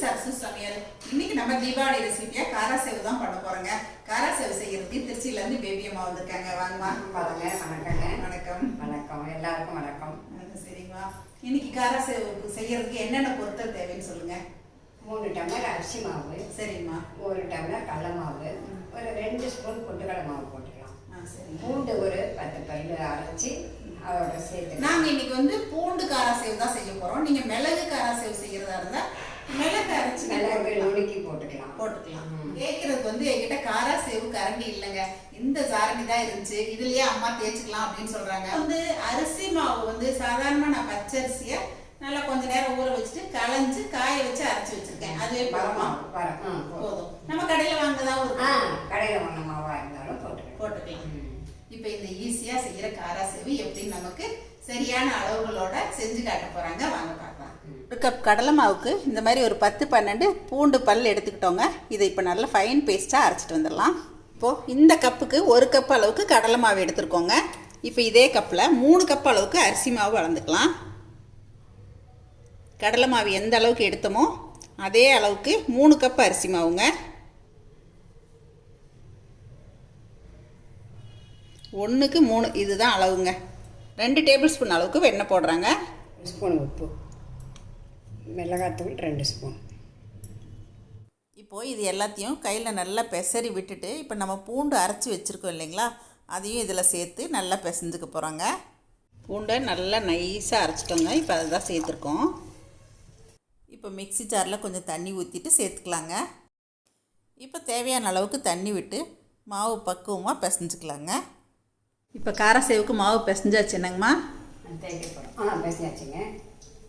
சரசு சமையல் இன்னைக்கு நம்ம தீபாவளி ரெசிபியா காரா சேவு தான் பண்ண போறோங்க. காரா சேவு செய்யறதுக்கு திருச்சியில இருந்து பேபி அம்மா வந்திருக்காங்க. வாங்கம்மா. வாங்க வணக்கங்க. வணக்கம். வணக்கம். எல்லாருக்கும் வணக்கம். ஆ, சரிங்களா இன்னைக்கு காரா சேவு செய்யறதுக்கு என்னென்ன பொருட்கள் தேவைன்னு சொல்லுங்க. மூணு டம்ளர் அரிசி மாவு. சரிம்மா. ஒரு டம்ளர் கடல மாவு. ஒரு ரெண்டு ஸ்பூன் பொட்டுக்கடலை மாவு போட்டுக்கலாம். பூண்டு ஒரு பத்து பல்லு அரைச்சி அதோட சேர்த்து நாங்க இன்னைக்கு வந்து பூண்டு காரா சேவு தான் செய்ய போறோம். நீங்க மிளகு காரா சேவு செய்யறதா இருந்தா மிளகு அரைச்சு மிளகு நுணுக்கி போட்டுக்கலாம். போட்டுக்கலாம். ம். கேக்குறதுக்கு வந்து என்கிட்ட காரா சேவு கரண்டி இல்லைங்க. இந்த சாரணி தான் இருந்துச்சு. இதுலயே அம்மா தேய்ச்சிக்கலாம் அப்படின்னு சொல்றாங்க. வந்து அரிசி மாவு வந்து சாதாரணமா நான் பச்சரிசிய நல்லா கொஞ்ச நேரம் ஊற வச்சுட்டு களைஞ்சு காய வச்சு அரைச்சு வச்சிருக்கேன். அதுவே ம் போதும். நம்ம கடையில வாங்கதான் ஒரு கடையில் வாங்கின மாவா இருந்தாலும் போட்டுக்கலாம். போட்டுக்கலாம். இப்போ இந்த ஈஸியா செய்யற காரா சேவு எப்படின்னு நமக்கு சரியான அளவுகளோட செஞ்சு காட்ட போறாங்க வாங்க ஒரு கப் கடலை மாவுக்கு இந்த மாதிரி ஒரு பத்து பன்னெண்டு பூண்டு பல் எடுத்துக்கிட்டோங்க. இதை இப்போ நல்லா ஃபைன் பேஸ்ட்டாக அரைச்சிட்டு வந்துடலாம். இப்போது இந்த கப்புக்கு ஒரு கப் அளவுக்கு கடலை மாவு எடுத்துருக்கோங்க. இப்போ இதே கப்பில் மூணு கப் அளவுக்கு அரிசி மாவு வளர்ந்துக்கலாம். கடலை மாவு எந்த அளவுக்கு எடுத்தோமோ அதே அளவுக்கு மூணு கப் அரிசி மாவுங்க. ஒன்றுக்கு மூணு இதுதான் அளவுங்க. ரெண்டு டேபிள் ஸ்பூன் அளவுக்கு வெண்ணெய் போடுறாங்க. ஸ்பூன் உப்பு. மிளகாத்தூள் ரெண்டு ஸ்பூன். இப்போது இது எல்லாத்தையும் கையில் நல்லா பெசரி விட்டுட்டு இப்போ நம்ம பூண்டு அரைச்சி வச்சுருக்கோம் இல்லைங்களா அதையும் இதில் சேர்த்து நல்லா பிசைஞ்சுக்க போகிறோங்க பூண்டை நல்லா நைஸாக அரைச்சிட்டோங்க இப்போ அதை தான் சேர்த்துருக்கோம். இப்போ மிக்ஸி ஜாரில் கொஞ்சம் தண்ணி ஊற்றிட்டு சேர்த்துக்கலாங்க. இப்போ தேவையான அளவுக்கு தண்ணி விட்டு மாவு பக்குவமாக பிசைஞ்சுக்கலாங்க. இப்போ காரசேவுக்கு மாவு பிசைஞ்சாச்சு என்னங்கம்மா? ஆ பேசியாச்சுங்க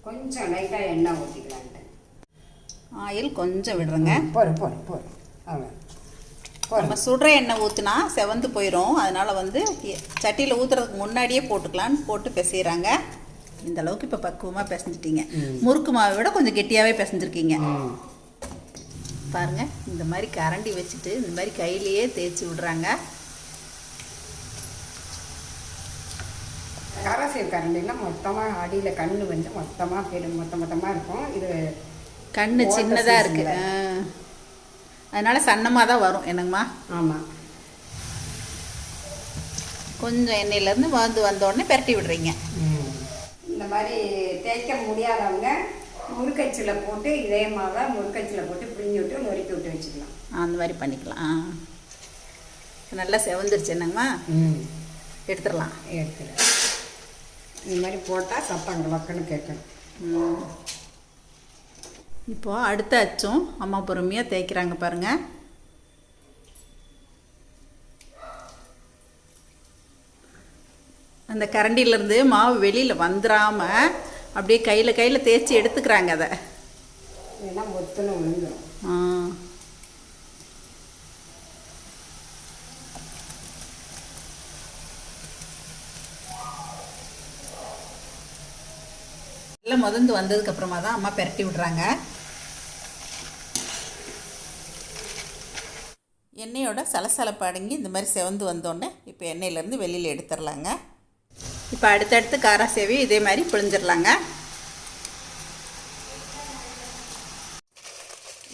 கொஞ்சம் லைட்டாக எண்ணெய் ஊற்றிக்கலான்ட்டு ஆயில் கொஞ்சம் விடுறேங்க. போதும் போதும் போதும் அவ்வளோ நம்ம சுடுற எண்ணெய் ஊற்றினா செவந்து போயிடும் அதனால் வந்து சட்டியில் ஊற்றுறதுக்கு முன்னாடியே போட்டுக்கலான்னு போட்டு பிசைகிறாங்க இந்த அளவுக்கு இப்போ பக்குவமாக பிசைஞ்சிட்டீங்க. முறுக்கு மாவை விட கொஞ்சம் கெட்டியாகவே பிசைஞ்சிருக்கீங்க. ம். பாருங்க இந்த மாதிரி கரண்டி வச்சுட்டு இந்த மாதிரி கையிலேயே தேய்ச்சி விடுறாங்க. காராசேவ் கரண்டிலாம் மொத்தமாக அடியில் கண்ணு வந்து மொத்தமாக பெரும் மொத்த மொத்தமாக இருக்கும். இது கண்ணு ஓட்டை சின்னதாக size இருக்கு. இல்ல. ஆ. அதனால சன்னமாக தான் வரும் என்னங்கம்மா? ஆமாம் கொஞ்சம் எண்ணெயிலேருந்து வந்து வந்த உடனே பெரட்டி விடுறீங்க. இந்த மாதிரி தேய்க்க முடியாதவங்க முறுக்கச்சில் போட்டு இதே மாவை முறுக்கச்சில் போட்டு பிழிஞ்சு விட்டு நொறுக்கி விட்டு வச்சுக்கலாம். அந்த மாதிரி பண்ணிக்கலாம். ஆ. நல்லா செவந்துருச்சு என்னங்கம்மா? ம். எடுத்துடலாம். எடுத்துரு இந்த மாதிரி போட்டால் சத்தம் கலக்குன்னு கேட்கணும். இப்போ அடுத்த அச்சும் அம்மா பொறுமையாக தேய்க்கிறாங்க பாருங்க அந்த கரண்டியிலேருந்து மாவு வெளியில் வந்துடாம அப்படியே கையில் கையில் தேய்ச்சி எடுத்துக்கிறாங்க அதை ஒத்துன்னு விழுந்துடும் ஆ. நல்லா முதந்து வந்ததுக்கு அப்புறமா தான் அம்மா பெரட்டி விடுறாங்க. எண்ணெயோட சலசலப்பு அடங்கி இந்த மாதிரி செவந்து வந்தோடனே இப்போ எண்ணெயிலேருந்து வெளியில் எடுத்துடலாங்க. இப்போ அடுத்தடுத்து காரா சேவை இதே மாதிரி பிழிஞ்சிடலாங்க.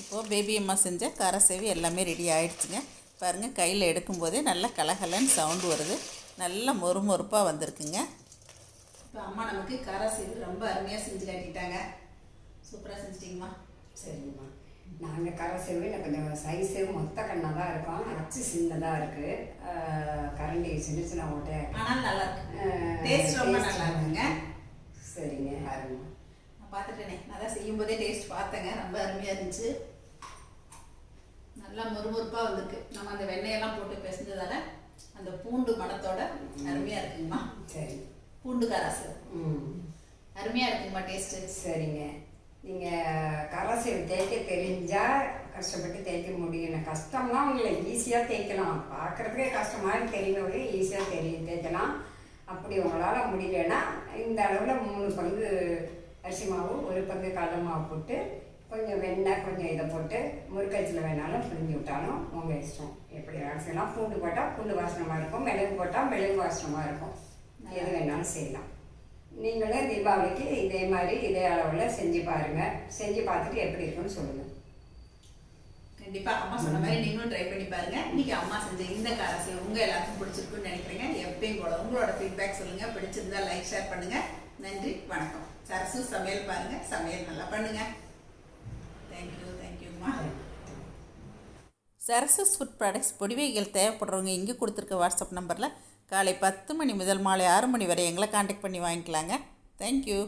இப்போது பேபி அம்மா செஞ்ச காரசேவி எல்லாமே ரெடி ஆகிடுச்சுங்க பாருங்கள் கையில் எடுக்கும்போதே நல்லா கலகலன்னு சவுண்டு வருது. நல்லா மொறுமொறுப்பாக வந்திருக்குங்க. இப்போ அம்மா நமக்கு காரசேவி ரொம்ப அருமையாக செஞ்சு காட்டிட்டாங்க. சூப்பராக செஞ்சிட்டிங்கம்மா. சரிங்கம்மா. நாங்கள் கரசேவில் கொஞ்சம் சைஸு மொத்த கண்ணாக தான் இருக்கோம். அச்சு சின்னதாக இருக்குது கரண்டி சின்ன சின்ன இருக்கு. ஆனால் நல்லா இருக்கு. டேஸ்ட் ரொம்ப நல்லா இருக்குங்க. சரிங்க அருமை நான் பார்த்துட்டேனே. நான் தான் செய்யும்போதே டேஸ்ட் பார்த்தேங்க. ரொம்ப அருமையாக இருந்துச்சு. நல்லா மொறுமொறுப்பாக வந்திருக்கு. நம்ம அந்த வெண்ணெயெல்லாம் போட்டு பிசைஞ்சதால அந்த பூண்டு மணத்தோட அருமையாக இருக்குங்கம்மா. சரி. பூண்டு காராசு ம். அருமையாக இருக்குங்கம்மா டேஸ்ட்டு சரிங்க. நீங்கள் கரசேவ் தேய்க்க தெரிஞ்சால் கஷ்டப்பட்டு தேய்க்க முடியும். கஷ்டம்னா உங்களை ஈஸியாக தேய்க்கலாம். பார்க்குறதுக்கே கஷ்டமாக தெரியுறவங்க ஈஸியாக தெரியும் தேய்க்கலாம். அப்படி உங்களால் முடியலன்னா இந்த அளவில் மூணு பங்கு அரிசி மாவு ஒரு பங்கு கடலை மாவு போட்டு கொஞ்சம் வெண்ணெய் கொஞ்சம் இதை போட்டு முறுக்கச்சில் வேணாலும் பிழிஞ்சு விட்டாலும் உங்கள் இஷ்டம். எப்படி வேணாலும் செய்யலாம். பூண்டு போட்டால் பூண்டு வாசனமாக இருக்கும். மிளகு போட்டால் மிளகு வாசனமாக இருக்கும். எது வேணாலும் செய்யலாம். நீங்களும் தீபாவளிக்கு இதே மாதிரி இதே அளவில் செஞ்சு பாருங்கள் செஞ்சு பார்த்துட்டு எப்படி இருக்குன்னு சொல்லுங்கள் கண்டிப்பாக அம்மா சொன்ன மாதிரி நீங்களும் ட்ரை பண்ணி பாருங்க. இன்னைக்கு அம்மா செஞ்ச இந்த காரசி உங்கள் எல்லாருக்கும் பிடிச்சிருக்குன்னு நினைக்கிறேங்க. எப்பயும் போல உங்களோட ஃபீட்பேக் சொல்லுங்கள் பிடிச்சிருந்தா லைக் ஷேர் பண்ணுங்க. நன்றி வணக்கம். சரசு சமையல் பாருங்க. சமையல் நல்லா பண்ணுங்க. தேங்க்யூ தேங்க்யூம்மா சரசஸ் ஃபுட் ப்ராடக்ட்ஸ் பொடிவைகள் தேவைப்படுறவங்க இங்கே கொடுத்துருக்க வாட்ஸ்அப் நம்பரில் காலை பத்து மணி முதல் மாலை ஆறு மணி வரை எங்களை காண்டாக்ட் பண்ணி வாங்கிக்கலாங்க. தேங்க்யூ